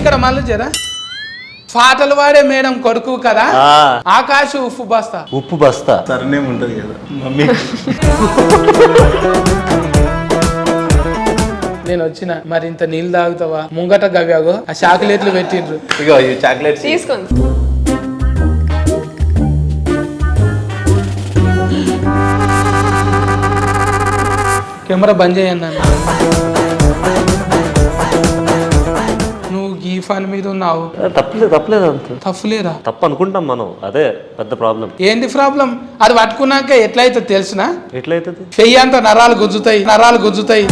ఇక్కడ మళ్ళీ జరా. పాటలు వాడే మేడం కొడుకు కదా? ఆకాశ ఉప్పు బస్తా. ఉప్పు బస్తా. సర్నేమ్ ఉంటుంది కదా మమ్మీ. నేను వచ్చిన మరి ఇంత నీళ్ళు తాగుతావా? ముంగట గవ్యాగో ఆ చాకులేట్లు పెట్టిండ్రు ఇగో ఈ చాక్లెట్స్. తీసుకోండి. కెమెరా బంద్ చేయను ఫన్ మీద ఉన్నావు? తప్పలేదు తప్పలేదు అంత. తప్పులేరా తప్పు అనుకుంటాం మనం అదే పెద్ద ప్రాబ్లం. ఏంది ప్రాబ్లం? అది పట్టుకున్నాక ఎట్లయితే తెలుసునా? ఎట్లయితుంది? చెయ్యి అంత నరాలు గుంజుతాయి నరాలు గుంజుతాయి.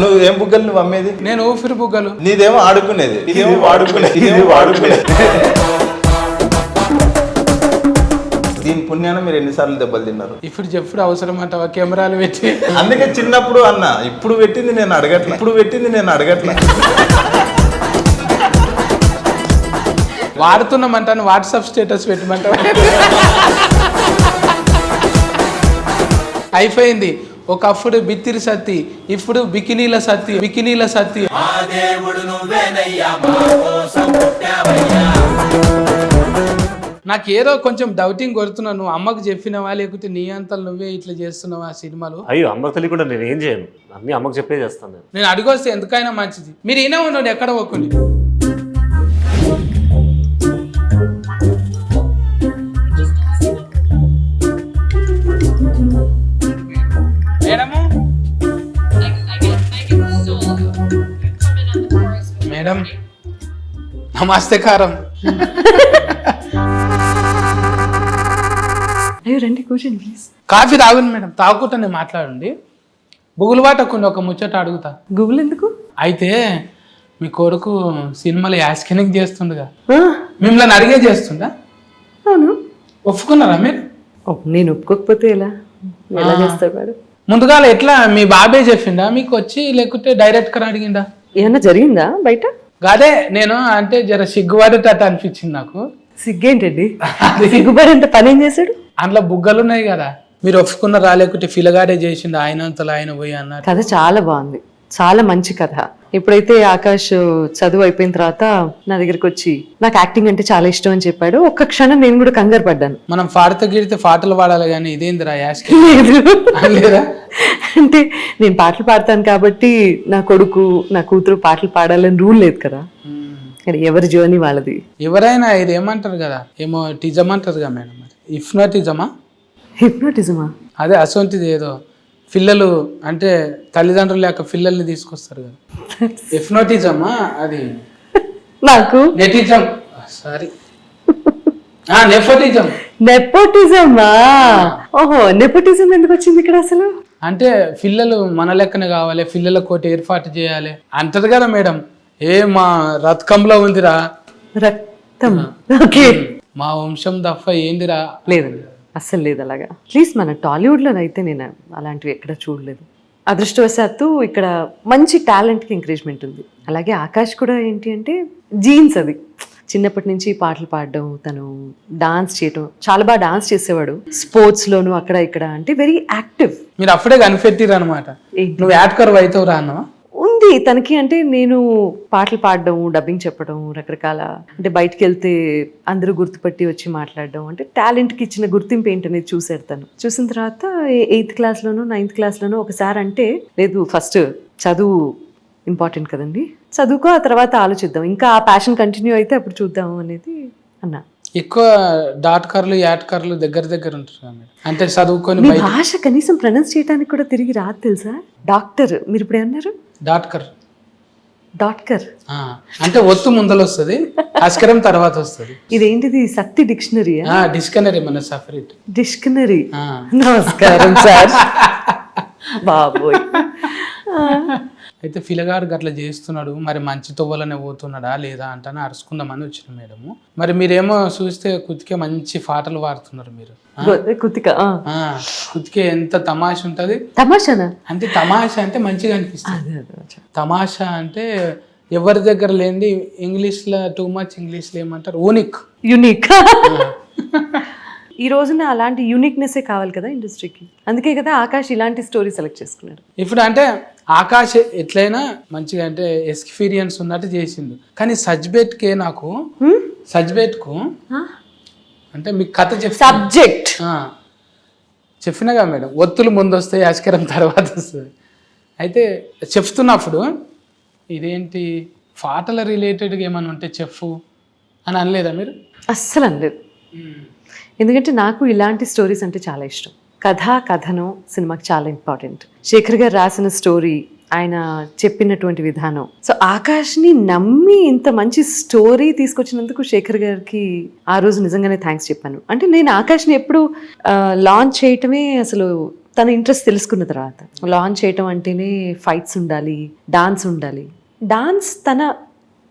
నువ్వు ఏం బుగ్గలు నువ్వు అమ్మేది? నేను ఊపిరి బుగ్గలు. నీదేమో ఆడుకునేది. ఇదేమో వాడుకునేది. వాడుకునేది. దీని పుణ్యాన మీరు ఎన్నిసార్లు దెబ్బలు తిన్నారు? ఇప్పుడు చెప్పుడు అవసరం అంటావా కెమెరాలు పెట్టి. అందుకే చిన్నప్పుడు అన్న ఇప్పుడు పెట్టింది నేను అడగట్ల. ఇప్పుడు పెట్టింది నేను అడగట్ల. వాడుతున్నామంటాను వాట్సాప్ స్టేటస్ పెట్టమంటావా అయిపోయింది. ఒకప్పుడు బిత్తిరి సత్తి ఇప్పుడు బికినీల సత్తి బికినీల సత్తి. నాకు ఏదో కొంచెం డౌటింగ్ కొడుతున్నావు. నువ్వు అమ్మకు చెప్పినవా? లేకపోతే నీ అంతలు నువ్వే ఇట్లా చేస్తున్నావా ఆ సినిమాలు? అయ్యో అమ్మకు తెలియకుండా నేను ఏం చేయను. అన్నీ అమ్మకు చెప్పే చేస్తాను నేను. నేను అడిగొస్తే ఎందుకైనా మంచిది. మీరు ఈయన ఉన్నాడు ఎక్కడ ఒక్కని మేడము? మేడం నమస్తే కారం. అయ్యో రండి కూర్చోండి ప్లీజ్ కాఫీ తాగుంది మేడం తాగుకుంటానే మాట్లాడండి. బుగులుబాట కొన్ని ఒక ముచ్చట అడుగుతా. గూగుల్ ఎందుకు? అయితే మీ కొడుకు సినిమాలో యాస్కెనింగ్ చేస్తుండగా మిమ్మల్ని అడిగే చేస్తుండా అవును. ఒప్పుకున్నారా మీరు? నేను ఒప్పుకోకపోతే ఎలా? ఎలా చేస్తాడు వాడు? ముందుగా ఎట్లా మీ బాబే చెప్పిండా? మీకు వచ్చి లేకుంటే డైరెక్ట్గా అడిగిండా? ఏమన్నా జరిగిందా బయట? అదే నేను అంటే జర సిగ్గుపడేటట్టు అనిపించింది నాకు. సిగ్గేంటండి? సిగ్గుపడేంత పని ఏం చేశాడు? అందులో బుగ్గలు ఉన్నాయి కదా. మీరు ఒప్పుకున్నారా లేకుంటే ఫిలగాడే చేసిండు ఆయన అంతలో ఆయన పోయి అన్నారు కథ చాలా బాగుంది. చాలా మంచి కథ. ఎప్పుడైతే ఆకాష్ చదువు అయిపోయిన తర్వాత నా దగ్గరికి వచ్చి నాకు యాక్టింగ్ అంటే చాలా ఇష్టం అని చెప్పాడు. ఒక్క క్షణం నేను కూడా కంగారు పడ్డాను. మనం పాడితే గిడితే పాటలు పాడాలి కానీ ఇదేందిరా యాస్ లేదు. అంటే నేను పాటలు పాడతాను కాబట్టి నా కొడుకు నా కూతురు పాటలు పాడాలని రూల్ లేదు కదా. ఎవరి జర్నీ వాళ్ళది? ఎవరైనా ఇది ఏమంటారు కదా? ఏమో టిజం అంటారు కదా మేడం మరి ఇఫ్నోటిజమా హిప్నోటిజమా? అదే అసొంటిది ఏదో. పిల్లలు అంటే తల్లిదండ్రుల యొక్క పిల్లల్ని తీసుకొస్తారు కదా. ఇఫ్నోటిజమా అది? నాకు? నెటిజం. సారీ. నెపోటిజమా? ఓహో నెపోటిజం ఎందుకు వచ్చింది ఇక్కడ అసలు? అంటే పిల్లలు మన లెక్కన కావాలి పిల్లల కోటి ఏర్పాటు చేయాలి. అంటది కదా మేడం. ఏ మా రథకంలో ఉందిరా? రక్తం. ఓకే. మా వంశం దఫ ఏందిరా? లేదండి. అస్సలు లేదు అలాగా. అట్లీస్ట్ మన టాలీవుడ్లో అయితే నేను అలాంటివి ఎక్కడ చూడలేదు. అదృష్టవశాత్తు ఇక్కడ మంచి టాలెంట్కి ఎంకరేజ్మెంట్ ఉంది. అలాగే ఆకాష్ కూడా ఏంటి అంటే జీన్స్ అది. చిన్నప్పటి నుంచి పాటలు పాడడం తను డాన్స్ చేయడం చాలా బాగా డాన్స్ చేసేవాడు. స్పోర్ట్స్లోను అక్కడ ఇక్కడ అంటే వెరీ యాక్టివ్ మీరు అప్పుడే కనిపెట్టిరు అనమాట? నువ్వు యాడ్కర్ అవుతావు రా అన్నవా? ఉంది. తనకి అంటే నేను పాటలు పాడడం డబ్బింగ్ చెప్పడం రకరకాల అంటే బయటికి వెళ్తే అందరూ గుర్తుపట్టి వచ్చి మాట్లాడడం అంటే టాలెంట్కి ఇచ్చిన గుర్తింపు ఏంటనేది చూశాడు తను. చూసిన తర్వాత ఎయిత్ క్లాస్లోనో నైన్త్ క్లాస్లోనో ఒకసారి అంటే లేదు ఫస్ట్ చదువు ఇంపార్టెంట్ కదండి. చదువుకో ఆ తర్వాత ఆలోచిద్దాం. ఇంకా ఆ ప్యాషన్ కంటిన్యూ అయితే అప్పుడు చూద్దాం అనేది అన్నా. ఎక్కువ డాట్ కార్లు యాట్ కార్లు దగ్గర దగ్గర ఉంటారు అంటే చదువుకొని భాష కనీసం ప్రొనౌన్స్ చేయడానికి కూడా తిరిగి రాదు తెలుసా? డాక్టర్ మీరు ఇప్పుడు ఏమన్నారు? డాట్ కర్. డాక్టర్ ఆ, అంటే ఒత్తు ముందలు వస్తుంది అస్కరం తర్వాత వస్తుంది. ఇదేంటిది? సత్తి డిక్షనరీయా డిస్కనరీ మన సపరేట్. డిక్షనరీ. నమస్కారం సార్. బాబోయ్. అయితే ఫిలగాడు గట్ల చేస్తున్నాడు మరి మంచి తొవ్వలనే పోతున్నాడా లేదా అంటానే అరుచుకుందామని వచ్చిన మేడము. మరి మీరేమో చూస్తే కుతికే మంచి పాటలు పాడుతున్నారు మీరు. కుతిక కుతికే ఎంత తమాష ఉంటది? తమాషానా? అంటే తమాష అంటే మంచిగా అనిపిస్తుంది. తమాషా అంటే ఎవరి దగ్గర లేనిది ఇంగ్లీష్లో టూ మచ్ ఇంగ్లీష్లో ఏమంటారు? ఊనిక్. యునిక్. ఈ రోజున అలాంటి యూనిక్నెస్సే కావాలి కదా ఇండస్ట్రీకి? అందుకే కదా ఆకాష్ ఇలాంటి స్టోరీ సెలెక్ట్ చేసుకున్నాడు. ఇప్పుడు అంటే ఆకాశ్ ఎట్లయినా మంచిగా అంటే ఎక్స్పీరియన్స్ ఉన్నట్టు చేసిండు. కానీ సజ్బెట్కే నాకు సజ్బెట్కు అంటే మీకు కథ చెప్తా సబ్జెక్ట్. చెప్పినగా మేడం ఒత్తులు ముందు వస్తాయి అస్కరం తర్వాత వస్తుంది. అయితే చెప్తున్నప్పుడు ఇదేంటి పాటల రిలేటెడ్గా ఏమైనా ఉంటే చెప్పు అని అనలేదా మీరు? అస్సలు అనలేదు. ఎందుకంటే నాకు ఇలాంటి స్టోరీస్ అంటే చాలా ఇష్టం. కథ కథనం సినిమాకి చాలా ఇంపార్టెంట్. శేఖర్ గారు రాసిన స్టోరీ ఆయన చెప్పినటువంటి విధానం. సో ఆకాష్ని నమ్మి ఇంత మంచి స్టోరీ తీసుకొచ్చినందుకు శేఖర్ గారికి ఆ రోజు నిజంగానే థ్యాంక్స్ చెప్పాను. అంటే నేను ఆకాష్ని ఎప్పుడు లాంచ్ చేయటమే అసలు తన ఇంట్రెస్ట్ తెలుసుకున్న తర్వాత. లాంచ్ చేయటం అంటేనే ఫైట్స్ ఉండాలి డాన్స్ ఉండాలి. డాన్స్ తన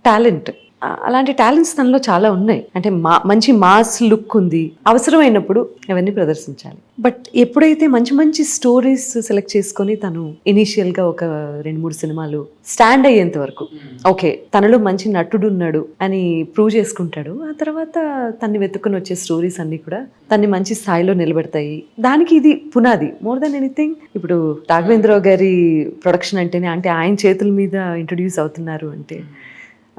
టాలెంట్ అలాంటి టాలెంట్స్ తనలో చాలా ఉన్నాయి. అంటే మా మంచి మాస్ లుక్ ఉంది. అవసరమైనప్పుడు అవన్నీ ప్రదర్శించాలి. బట్ ఎప్పుడైతే మంచి మంచి స్టోరీస్ సెలెక్ట్ చేసుకొని తను ఇనీషియల్గా ఒక రెండు మూడు సినిమాలు స్టాండ్ అయ్యేంత వరకు ఓకే తనలో మంచి నటుడు ఉన్నాడు అని ప్రూవ్ చేసుకుంటాడు ఆ తర్వాత తన్ని వెతుక్కుని వచ్చే స్టోరీస్ అన్నీ కూడా తన్ని మంచి స్థాయిలో నిలబెడతాయి. దానికి ఇది పునాది. మోర్ దెన్ ఎనీథింగ్ ఇప్పుడు రాఘవేంద్రరావు గారి ప్రొడక్షన్ అంటేనే అంటే ఆయన చేతుల మీద ఇంట్రడ్యూస్ అవుతున్నారు అంటే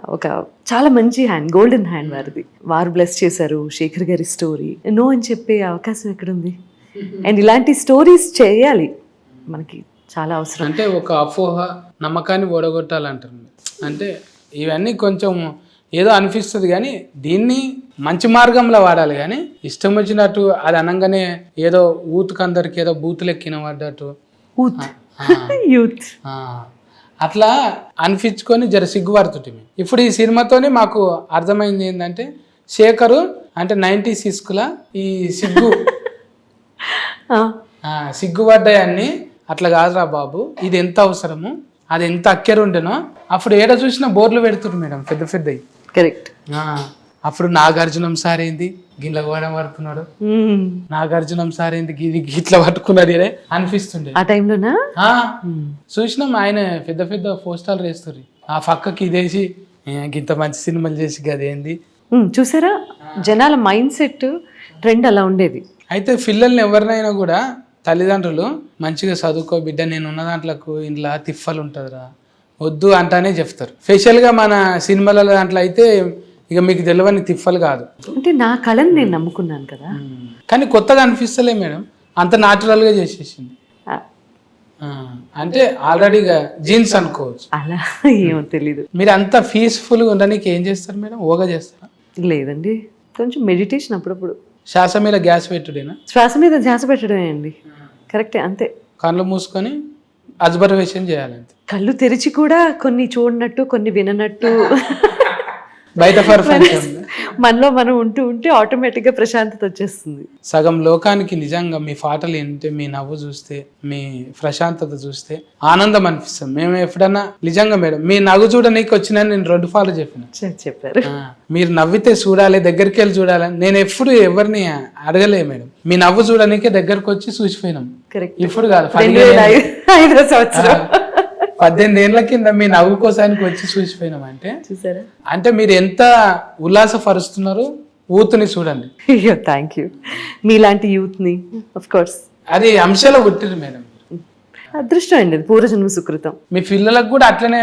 ఒక చాలా మంచి హ్యాండ్ గోల్డెన్ హ్యాండ్ వారిది. వారు బ్లెస్ చేశారు శేఖర్ గారి స్టోరీ నో అని చెప్పే అవకాశం ఎక్కడుంది? అండ్ ఇలాంటి స్టోరీస్ చేయాలి. మనకి చాలా అవసరం. అంటే ఒక అపోహ నమ్మకాన్ని ఓడగొట్టాలంటారు. మీరు. అంటే ఇవన్నీ కొంచెం ఏదో అనిపిస్తుంది కానీ దీన్ని మంచి మార్గంలో వాడాలి కానీ ఇష్టం వచ్చినట్టు అది అనగానే ఏదో ఊతుకందరికి ఏదో బూతులు ఎక్కిన పడ్డట్టు యూత్ అట్లా అనిపించుకొని జర సిగ్గుపడుతుంటే ఇప్పుడు ఈ సినిమాతోనే మాకు అర్థమైంది ఏంటంటే శేఖరు అంటే నైంటీ సిక్స్కుల ఈ సిగ్గు. సిగ్గుపడ్డాయన్ని అట్లా కాదురా బాబు ఇది ఎంత అవసరము అది ఎంత అక్కెర ఉండేనో అప్పుడు ఏడ చూసినా బోర్లు పెడుతురు మేడం పెద్ద పెద్దవి కరెక్ట్ అప్పుడు నాగార్జునం సార్ ఏంది? గిట్ల కూడా పడుతున్నాడు. నాగార్జునం సార్ ఏంది? గి- గిట్ల పట్టుకున్నాడు ఇదే అనిపిస్తుండే. ఆ టైంలోనా? చూసినాం ఆయన పెద్ద పెద్ద పోస్టాలు వేస్తారు ఆ పక్కకి ఇదేసి "ఏ, ఇంత మంచి సినిమాలు చేసి గదేంది చూసారా? జనాల మైండ్ సెట్ ట్రెండ్ అలా ఉండేది. అయితే పిల్లల్ని ఎవరినైనా కూడా తల్లిదండ్రులు మంచిగా చదువుకో బిడ్డ నేను ఉన్న దాంట్లకు ఇంట్లో తిప్పలు ఉంటుందిరా. వద్దు అంటానే చెప్తారు. స్పెషల్గా మన సినిమాల దాంట్లో అయితే ఇక మీకు తెలియని తిప్పలు కాదు. అంటే నా కళని నేను నమ్ముకున్నాను కదా. కానీ కొత్తగా అనిపిస్తలే మేడం. అంత న్యాచురల్గా చేసేసింది. అంటే ఆల్రెడీగా జీన్స్ అనుకోవచ్చు. అలా ఏమో తెలీదు. మీరు అంత పీస్ఫుల్గా ఉండడానికి ఏం చేస్తారు మేడం? ఓగా చేస్తారా? లేదండి. కొంచెం మెడిటేషన్ అప్పుడప్పుడు. శ్వాస మీద గ్యాస్ పెట్టుడేనా? శ్వాస మీద ధ్యాస పెట్టడమే అండి కరెక్టే అంతే. కళ్ళు మూసుకొని అబ్జర్వేషన్ చేయాలంతే. కళ్ళు తెరిచి కూడా కొన్ని చూడనట్టు కొన్ని విననట్టు. బయట మనలో మనం ఉంటూ ఉంటే ఆటోమేటిక్గా ప్రశాంతత వచ్చేస్తుంది. సగం లోకానికి నిజంగా మీ పాటలు వింటే మీ నవ్వు చూస్తే మీ ప్రశాంతత చూస్తే ఆనందం అనిపిస్తుంది. మేము ఎప్పుడన్నా నిజంగా మేడం మీ నవ్వు చూడనీకి వచ్చిన నేను రెండు ఫాలు చెప్పిన. చెప్పారు. మీరు నవ్వితే చూడాలి దగ్గరికి వెళ్ళి చూడాలి నేను ఎప్పుడు ఎవరిని అడగలే మేడం. మీ నవ్వు చూడనీకే దగ్గరకు వచ్చి చూసిపోయినాం. ఇప్పుడు కాదు ఐదో సంవత్సరం. పద్దెనిమిది ఏళ్ళ కింద మీ నవ్వు కోసానికి వచ్చి చూసిపోయినాం అంటే చూసారా? అంటే మీరు ఎంత ఉల్లాసపరుస్తున్నారు ఊతుని చూడండి. అయ్యో థ్యాంక్ యూ మీలాంటి యూత్ని ఆఫ్ కోర్స్ అది అంశాలు పుట్టిరు మేడం. అదృష్టం అండి పూర్వజన్మ సుకృతం. మీ పిల్లలకు కూడా అట్లనే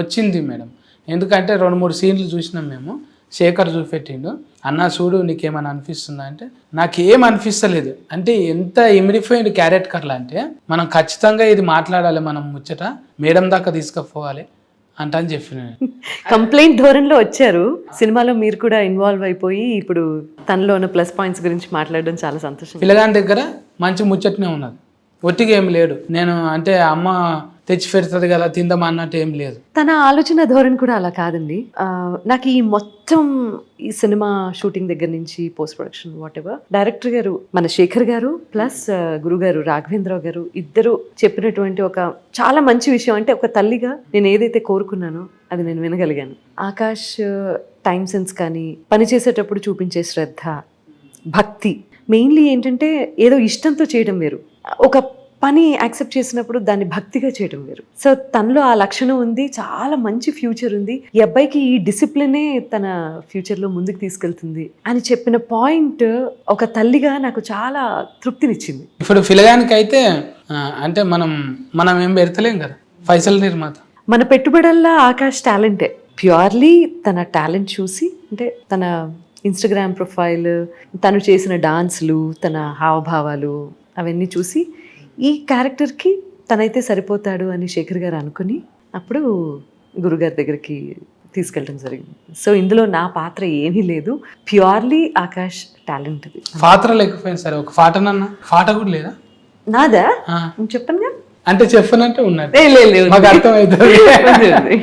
వచ్చింది మేడం. ఎందుకంటే రెండు మూడు సీన్లు చూసినాం మేము. శేఖర్ చూపెట్టిండు. అన్న చూడు నీకేమైనా అనిపిస్తుందా? అంటే నాకేం అనిపిస్తలేదు. అంటే ఎంత ఇమిడిపోయింది క్యారెట్ కర్ల అంటే మనం ఖచ్చితంగా ఇది మాట్లాడాలి మనం ముచ్చట మేడం దాకా తీసుకుపోవాలి అంట అని చెప్పిన. కంప్లైంట్ ధోరణిలో వచ్చారు. సినిమాలో మీరు కూడా ఇన్వాల్వ్ అయిపోయి ఇప్పుడు తనలో ఉన్న ప్లస్ పాయింట్స్ గురించి మాట్లాడడం చాలా సంతోషం. పిల్లగాని దగ్గర మంచి ముచ్చటనే ఉన్నది. ఒట్టిగా ఏం లేడు. నేను అంటే అమ్మ తెచ్చి పెడుతుంది కదా తిందమా అన్నట్టు ఏం లేదు. తన ఆలోచన ధోరణి కూడా అలా కాదండి. నాకు ఈ మొత్తం ఈ సినిమా షూటింగ్ దగ్గర నుంచి post production whatever director గారు మన శేఖర్ గారు ప్లస్ గురుగారు రాఘవేంద్రరావు గారు ఇద్దరు చెప్పినటువంటి ఒక చాలా మంచి విషయం అంటే ఒక తల్లిగా నేను ఏదైతే కోరుకున్నానో అది నేను వినగలిగాను. ఆకాష్ టైం సెన్స్ కానీ పని చేసేటప్పుడు చూపించే శ్రద్ధ భక్తి మెయిన్లీ ఏంటంటే ఏదో ఇష్టంతో చేయడం వేరు. ఒక పని యాక్సెప్ట్ చేసినప్పుడు దాన్ని భక్తిగా చేయడం వేరు. సో తనలో ఆ లక్షణం ఉంది చాలా మంచి ఫ్యూచర్ ఉంది ఈ అబ్బాయికి ఈ డిసిప్లినే తన ఫ్యూచర్లో ముందుకు తీసుకెళ్తుంది అని చెప్పిన పాయింట్ ఒక తల్లిగా నాకు చాలా తృప్తినిచ్చింది. ఇప్పుడు పిల్లగానికి అయితే అంటే మనం మనం ఏం పెడతలేం కదా ఫైసల్ నిర్మాత. మన పెట్టుబడల్లా ఆకాష్ టాలెంటే. ప్యూర్లీ తన టాలెంట్ చూసి అంటే తన ఇన్స్టాగ్రామ్ ప్రొఫైల్ తను చేసిన డాన్స్లు తన హావభావాలు అవన్నీ చూసి ఈ క్యారెక్టర్కి తనైతే సరిపోతాడు అని శేఖర్ గారు అనుకుని అప్పుడు గురుగారి దగ్గరికి తీసుకెళ్ళడం జరిగింది. సో ఇందులో నా పాత్ర ఏమీ లేదు. ప్యూర్లీ ఆకాష్ టాలెంట్ పాత్ర లేకపోయింది సరే ఒక పాటనన్నా పాట కూడా లేదా? నాదా? ఆ. చెప్పనుగా అంటే చెప్పనంటే. మాకు అర్థమవుతుంది ఉంది.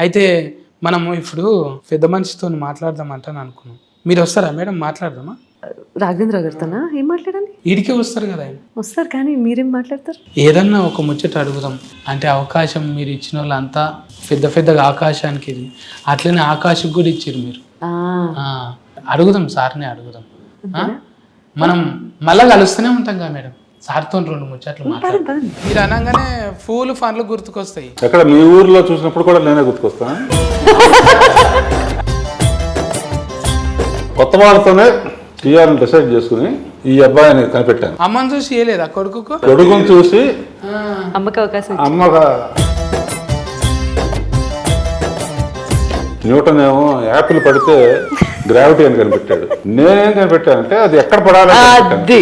అయితే మనము ఇప్పుడు పెద్ద మనిషితో మాట్లాడదాం అంటాను అనుకున్నాం. మీరు వస్తారా? మేడం మాట్లాడదామా? రాఘవేంద్ర గారితోనా? ఏం మాట్లాడాలి? ఈడికే వస్తారు కదా ఆయన. వస్తారు కానీ మీరేం మాట్లాడతారు? ఏదన్నా ఒక ముచ్చట అడుగుదాం. అంటే అవకాశం మీరు ఇచ్చిన వాళ్ళంతా పెద్ద పెద్దగా ఆకాశానికి ఇది. అట్లనే ఆకాశం కూడా ఇచ్చారు మీరు. ఆ, ఆ, అడుగుదాం సార్ని అడుగుదాం. ఆ? మనం మళ్ళా కలుస్తూనే ఉంటాం కదా మేడం. సార్తో రెండు ముచ్చట్లు మాట్లాడు పదండి, పదండి. మీరు అనగానే పూలు ఫన్లు గుర్తుకొస్తాయి. ఎక్కడ మీ ఊర్లో చూసినప్పుడు కూడా నేనే గుర్తుకొస్తాను. కొత్త వాళ్ళతోనే తీయాలని డిసైడ్ చేసుకుని ఈ అబ్బాయిని కనిపెట్టాను. అమ్మని చూసి చేయలేదా కొడుకుకు? కొడుకుని చూసి అమ్మకి అవకాశం అమ్మగా న్యూటన్ ఏమో యాపిల్ పడితే గ్రావిటీ అని కనిపెట్టాడు. నేనేం కనిపెట్టానంటే అది ఎక్కడ. అది.